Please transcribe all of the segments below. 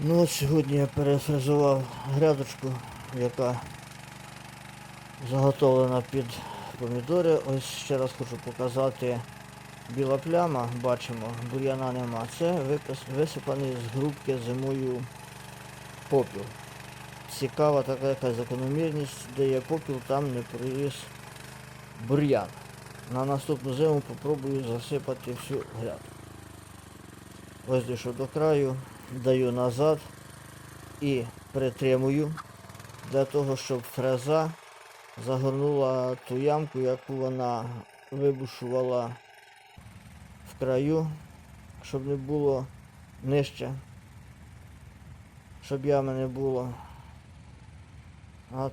Ну от сьогодні я перефрезував грядочку, яка заготовлена під помідори. Ось ще раз хочу показати біла пляма, бачимо, бур'яна нема. Це висипаний з грубки зимою попіл. Цікава така якась закономірність, де є попіл, там не проріс бур'ян. На наступну зиму попробую засипати всю грядку. Ось дійшов до краю, даю назад і притримую для того, щоб фреза загорнула ту ямку, яку вона вибушувала в краю, щоб не було нижче, щоб ями не було. От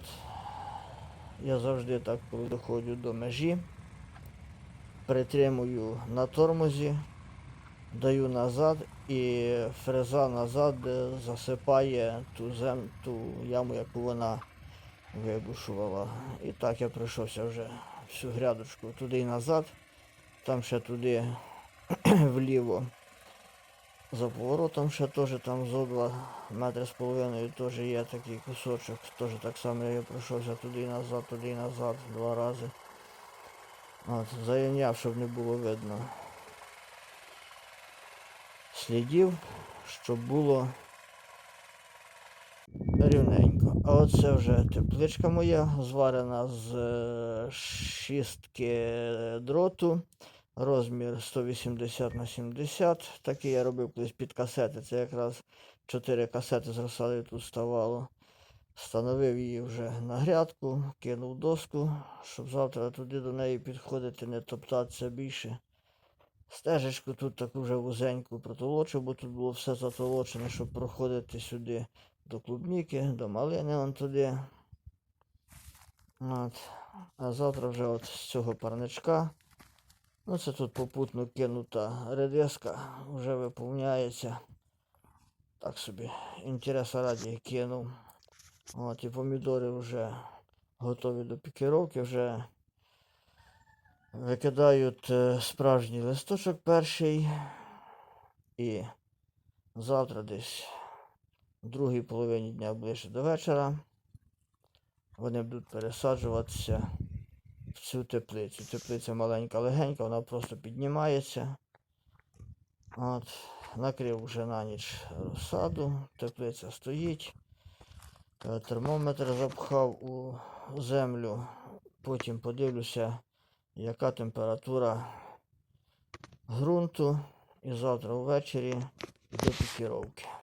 я завжди так, коли доходжу до межі, притримую на тормозі, даю назад і фреза назад е, засипає ту зем, ту яму, яку вона вибушувала. І так я пройшовся вже всю грядочку туди і назад, там ще туди вліво. За поворотом ще теж там зо два метри з половиною теж є такий кусочок. Теж так само я пройшовся туди і назад, туди і назад два рази. От, зайняв, щоб не було видно слідів, щоб було рівненько. А оце вже тепличка моя, зварена з е, шістки дроту. Розмір 180 на 70. Такий я робив колись під касети. Це якраз 4 касети з розсади тут ставало. Встановив її вже на грядку, кинув доску, щоб завтра туди до неї підходити, не топтатися більше. Стежечку тут таку вже вузеньку протолочив, бо тут було все затолочене, щоб проходити сюди до клубніки, до малини вон туди. От. А завтра вже от з цього парничка. Ну це тут попутно кинута редиска, вже виповняється. Так собі, інтереса раді кинув. От і помідори вже готові до пікіровки, вже викидають е, справжній листочок перший. І завтра десь в другій половині дня ближче до вечора вони будуть пересаджуватися в цю теплицю. Теплиця маленька, легенька, вона просто піднімається. От, накрив вже на ніч розсаду, теплиця стоїть. Е, Термометр запхав у землю. Потім подивлюся, яка температура ґрунту. І завтра ввечері до пікіровки.